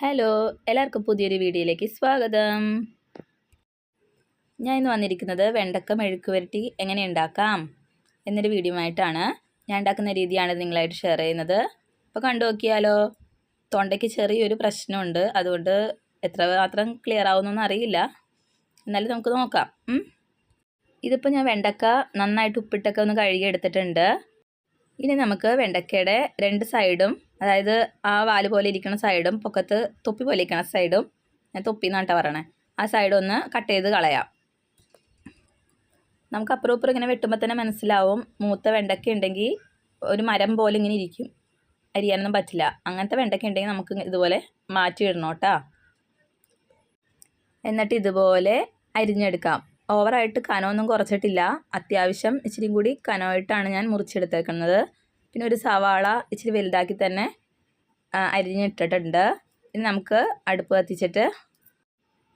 Hello എല്ലാവർക്കും പുതിയൊരു വീഡിയോയിലേക്ക് സ്വാഗതം. ഞാൻ ഇന്ന് വന്നിരിക്കുന്നത് വെണ്ടക്ക മെഴുക്ക് വരട്ടി എങ്ങനെ ഉണ്ടാക്കാം എന്നൊരു വീഡിയോ ആയിട്ടാണ് ഞാൻ ഉണ്ടാക്കുന്ന രീതിയാണ് നിങ്ങളായിട്ട് ഷെയർ ചെയ്യുന്നത്. അപ്പോൾ കണ്ടു നോക്കിയാലോ തൊണ്ടയ്ക്ക് ചെറിയൊരു പ്രശ്നമുണ്ട്. അതുകൊണ്ട് എത്ര മാത്രം ക്ലിയർ ആവുന്നൊന്നും അറിയില്ല. എന്നാലും നമുക്ക് നോക്കാം. ഇതിപ്പോൾ ഞാൻ വെണ്ടക്ക നന്നായിട്ട് ഉപ്പിട്ടൊക്കെ ഒന്ന് കഴുകി എടുത്തിട്ടുണ്ട് ഇനി നമുക്ക് വെണ്ടക്കയുടെ രണ്ട് സൈഡും അതായത് ആ വാൽ പോലെ ഇരിക്കുന്ന സൈഡും പൊക്കത്ത് തൊപ്പി പോലെ ഇരിക്കുന്ന സൈഡും ഞാൻ തൊപ്പി എന്നാട്ടാ പറയണേ. ആ സൈഡൊന്ന് കട്ട് ചെയ്ത് കളയാം. നമുക്ക് അപ്പുറം ഇപ്പുറം ഇങ്ങനെ വെട്ടുമ്പോൾ തന്നെ മനസ്സിലാവും മൂത്ത വെണ്ടയ്ക്ക ഉണ്ടെങ്കിൽ ഒരു മരം പോലെ ഇങ്ങനെ ഇരിക്കും. അരിയാനൊന്നും പറ്റില്ല. അങ്ങനത്തെ വെണ്ടയ്ക്ക ഉണ്ടെങ്കിൽ നമുക്ക് ഇതുപോലെ മാറ്റി ഇടണം കേട്ടോ എന്നിട്ട് ഇതുപോലെ അരിഞ്ഞെടുക്കാം. ഓവറായിട്ട് കനമൊന്നും കുറച്ചിട്ടില്ല. അത്യാവശ്യം ഇച്ചിരി കൂടി കനമായിട്ടാണ് ഞാൻ മുറിച്ചെടുത്തേക്കുന്നത്. പിന്നെ ഒരു സവാള ഇച്ചിരി വലുതാക്കി തന്നെ അരിഞ്ഞിട്ടിട്ടുണ്ട് ഇനി നമുക്ക് അടുപ്പ് കത്തിച്ചിട്ട്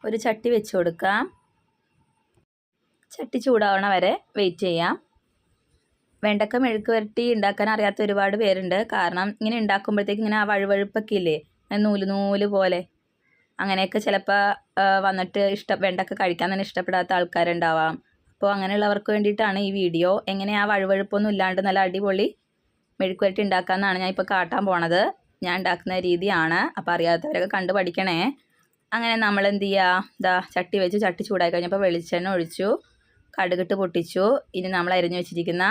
ഒരു ചട്ടി വെച്ച് കൊടുക്കാം. ചട്ടി ചൂടാവണ വരെ വെയിറ്റ് ചെയ്യാം. വെണ്ടക്ക മെഴുക്ക് വരട്ടി ഉണ്ടാക്കാൻ അറിയാത്ത ഒരുപാട് പേരുണ്ട്. കാരണം ഇങ്ങനെ ഉണ്ടാക്കുമ്പോഴത്തേക്ക് ഇങ്ങനെ ആ വഴുവഴുപ്പൊക്കെ ഇല്ലേ നൂൽ നൂൽ പോലെ. അങ്ങനെയൊക്കെ ചിലപ്പോൾ വന്നിട്ട് ഇഷ്ട വെണ്ടക്ക കഴിക്കാൻ തന്നെ ഇഷ്ടപ്പെടാത്ത ആൾക്കാരുണ്ടാവാം. അപ്പോൾ അങ്ങനെയുള്ളവർക്ക് വേണ്ടിയിട്ടാണ് ഈ വീഡിയോ. എങ്ങനെ ആ വഴുവഴുപ്പൊന്നും ഇല്ലാണ്ട് നല്ല അടിപൊളി മെഴുക്കുവരട്ടി ഉണ്ടാക്കാമെന്നാണ് ഞാൻ ഇപ്പോൾ കാട്ടാൻ പോണത്. ഞാൻ ഉണ്ടാക്കുന്ന രീതിയാണ്. അപ്പോൾ അറിയാത്തവരൊക്കെ കണ്ടു പഠിക്കണേ. അങ്ങനെ നമ്മൾ എന്ത് ചെയ്യുക? ഇതാ ചട്ടി വെച്ച് ചട്ടി ചൂടായി കഴിഞ്ഞപ്പോൾ വെളിച്ചെണ്ണ ഒഴിച്ചു കടുകിട്ട് പൊട്ടിച്ചു. ഇനി നമ്മൾ അരിഞ്ഞു വെച്ചിരിക്കുന്ന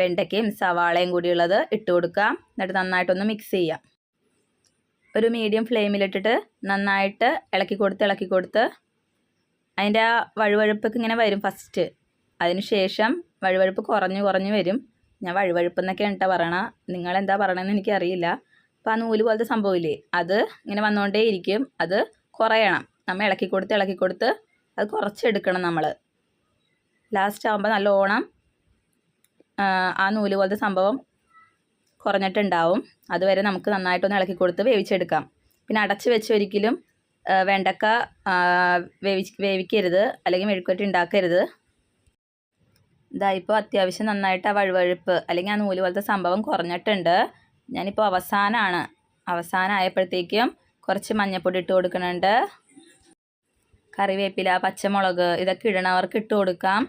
വെണ്ടയ്ക്കയും സവാളയും കൂടിയുള്ളത് ഇട്ട് കൊടുക്കാം എന്നിട്ട് നന്നായിട്ടൊന്ന് മിക്സ് ചെയ്യാം ഒരു മീഡിയം ഫ്ലെയിമിലിട്ടിട്ട് നന്നായിട്ട് ഇളക്കി കൊടുത്ത് ഇളക്കി കൊടുത്ത് അതിന്റെ ആ വഴുവഴുപ്പൊക്കെ ഇങ്ങനെ വരും ഫസ്റ്റ് അതിന് ശേഷം വഴുവഴുപ്പ് കുറഞ്ഞ് കുറഞ്ഞ് വരും. ഞാൻ വഴുവഴുപ്പെന്നൊക്കെ കേട്ടോ പറയണ. നിങ്ങളെന്താ പറയണമെന്ന് എനിക്കറിയില്ല. അപ്പോൾ ആ നൂൽ പോലത്തെ സംഭവമില്ലേ? അത് ഇങ്ങനെ വന്നുകൊണ്ടേ ഇരിക്കും. അത് കുറയണം. നമ്മൾ ഇളക്കി കൊടുത്ത് ഇളക്കി കൊടുത്ത് അത് കുറച്ചെടുക്കണം നമ്മൾ ലാസ്റ്റ് ആകുമ്പോൾ നല്ല ഓണം ആ നൂൽ പോലത്തെ സംഭവം കുറഞ്ഞിട്ടുണ്ടാവും. അതുവരെ നമുക്ക് നന്നായിട്ടൊന്ന് ഇളക്കി കൊടുത്ത് വേവിച്ചെടുക്കാം. പിന്നെ അടച്ച് വെച്ച് ഒരിക്കലും വെണ്ടക്ക വേവി വേവിക്കരുത്. അല്ലെങ്കിൽ മെഴുക്കുവരട്ടി ഉണ്ടാക്കരുത്. ഇതാ ഇപ്പോൾ അത്യാവശ്യം നന്നായിട്ട് ആ വഴുവഴുപ്പ് അല്ലെങ്കിൽ ആ നൂൽ പോലത്തെ സംഭവം കുറഞ്ഞിട്ടുണ്ട്. ഞാനിപ്പോൾ അവസാനമാണ് അവസാനമായപ്പോഴത്തേക്കും കുറച്ച് മഞ്ഞൾപ്പൊടി ഇട്ട് കൊടുക്കുന്നുണ്ട്. കറിവേപ്പില പച്ചമുളക് ഇതൊക്കെ ഇടണവർക്ക് ഇട്ട് കൊടുക്കാം.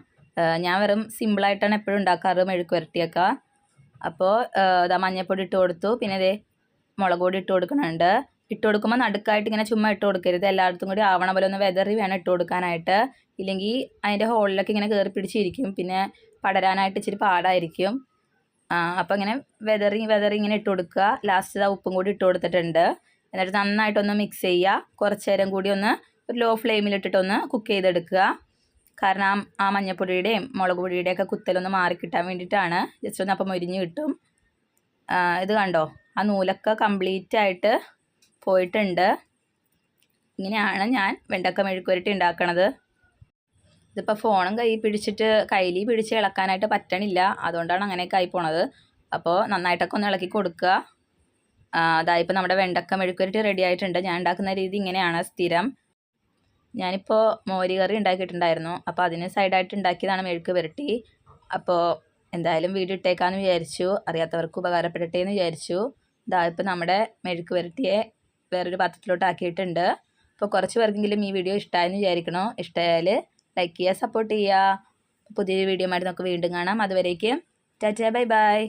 ഞാൻ വെറും സിമ്പിളായിട്ടാണ് എപ്പോഴും ഉണ്ടാക്കാറ് മെഴുക്ക് വരട്ടിയൊക്കെ അപ്പോൾ ഇതാ മഞ്ഞൾപ്പൊടി ഇട്ട് കൊടുത്തു. പിന്നെ ഇതേ മുളക് പൊടി ഇട്ട് കൊടുക്കുന്നുണ്ട്. ഇട്ട് കൊടുക്കുമ്പോൾ നടുക്കായിട്ട് ഇങ്ങനെ ചുമ്മാ ഇട്ട് കൊടുക്കരുത്. എല്ലായിടത്തും കൂടി ആവണ പോലെ ഒന്ന് വെതറി വേണം ഇട്ട് കൊടുക്കാനായിട്ട്. ഇല്ലെങ്കിൽ അതിന്റെ ഹോളിലൊക്കെ ഇങ്ങനെ കയറി പിടിച്ചിരിക്കും. പിന്നെ പടരാനായിട്ട് ഇച്ചിരി പാടായിരിക്കും. അപ്പോൾ ഇങ്ങനെ വെതറി വെതറി ഇങ്ങനെ ഇട്ട് കൊടുക്കുക. ലാസ്റ്റ് ആ ഉപ്പും കൂടി ഇട്ട് കൊടുത്തിട്ടുണ്ട്. എന്നിട്ട് നന്നായിട്ടൊന്ന് മിക്സ് ചെയ്യുക. കുറച്ച് നേരം കൂടി ഒന്ന് ഒരു ലോ ഫ്ലെയിമിലിട്ടിട്ടൊന്ന് കുക്ക് ചെയ്തെടുക്കുക. കാരണം ആ- മഞ്ഞപ്പൊടിയുടെയും മുളക് പൊടിയുടെയും ഒക്കെ കുത്തലൊന്ന് മാറി കിട്ടാൻ വേണ്ടിയിട്ടാണ്. ജസ്റ്റ് ഒന്ന് അപ്പം മുരിഞ്ഞ് കിട്ടും. ഇത് കണ്ടോ? ആ നൂലൊക്കെ കംപ്ലീറ്റ് ആയിട്ട് പോയിട്ടുണ്ട്. ഇങ്ങനെയാണ് ഞാൻ വെണ്ടക്ക മെഴുക്കുരട്ടി ഉണ്ടാക്കണത്. ഇതിപ്പോൾ ഫോണും കൈ പിടിച്ചിട്ട് കയ്യിൽ പിടിച്ച് ഇളക്കാനായിട്ട് പറ്റണില്ല. അതുകൊണ്ടാണ് അങ്ങനെയൊക്കെ ആയി പോണത്. അപ്പോൾ നന്നായിട്ടൊക്കെ ഒന്ന് ഇളക്കി കൊടുക്കുക. അതായപ്പോൾ അതാ നമ്മുടെ വെണ്ടക്ക മെഴുക്കുരട്ടി റെഡി ആയിട്ടുണ്ട്. ഞാൻ ഉണ്ടാക്കുന്ന രീതി ഇങ്ങനെയാണ്. സ്ഥിരം. ഞാനിപ്പോൾ മോരി കറി ഉണ്ടാക്കിയിട്ടുണ്ടായിരുന്നു. അപ്പോൾ അതിന് സൈഡായിട്ട് ഉണ്ടാക്കിയതാണ് മെഴുക്ക് പുരട്ടി അപ്പോൾ എന്തായാലും വീഡിയോ ഇട്ടേക്കാന്ന് വിചാരിച്ചു. അറിയാത്തവർക്ക് ഉപകാരപ്പെടട്ടെ എന്ന് വിചാരിച്ചു. ഇതാ നമ്മുടെ മെഴുക്ക് പുരട്ടിയെ വേറൊരു പാത്രത്തിലോട്ട് ആക്കിയിട്ടുണ്ട് അപ്പോൾ കുറച്ച് പേർക്കെങ്കിലും ഈ വീഡിയോ ഇഷ്ടമായെന്ന് വിചാരിക്കണോ? ഇഷ്ടമായാൽ ലൈക്ക് ചെയ്യുക സപ്പോർട്ട് ചെയ്യുക. പുതിയൊരു വീഡിയോ ആയിട്ട് നമുക്ക് വീണ്ടും കാണാം. അതുവരേക്കും ചാച്ചാ ബൈ ബൈ.